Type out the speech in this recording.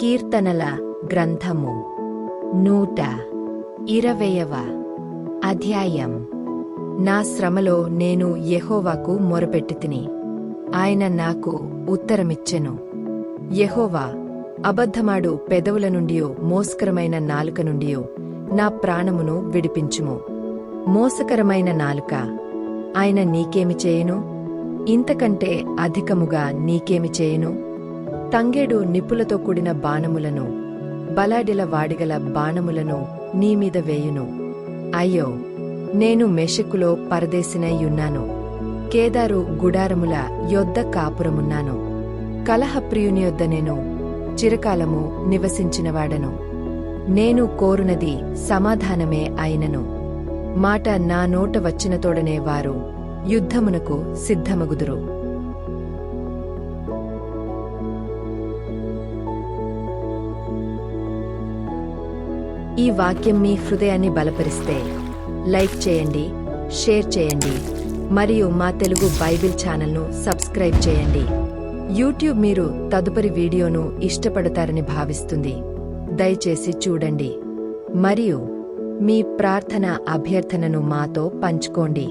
కీర్తనల గ్రంథము నూట ఇరవయవ అధ్యాయం నా శ్రమలో నేను యహోవాకు మొరపెట్టుతిని ఆయన నాకు ఉత్తరమిచ్చెను యహోవా అబద్ధమాడు పెదవుల నుండియో మోస్కరమైన నాలుక నుండియో నా ప్రాణమును విడిపించుము మోసకరమైన నాలుక ఆయన నీకేమి చేయను ఇంతకంటే అధికముగా నీకేమి చేయను తంగేడు నిప్పులతో కూడిన బాణములను బలాడిల వాడిగల బాణములను నీమీద వేయును. అయ్యో నేను మెషకులో పరదేశినయ్యున్నాను కేదారు గుడారముల యొద్ద కాపురమున్నాను. కలహప్రియుని యొద్ద నేను చిరకాలము నివసించినవాడను. నేను కోరునది సమాధానమే అయినను. మాట నా నోట వచ్చిన తోడనే వారు యుద్ధమునకు సిద్ధమగుదురు. ఈ వాక్యం మీ హృదయాన్ని బలపరిస్తే లైక్ చేయండి షేర్ చేయండి మరియు మా తెలుగు బైబిల్ ఛానల్ను సబ్స్క్రైబ్ చేయండి. యూట్యూబ్ మీరు తదుపరి వీడియోను ఇష్టపడతారని భావిస్తుంది. దయచేసి చూడండి. మరియు మీ ప్రార్థన అభ్యర్థనను మాతో పంచుకోండి.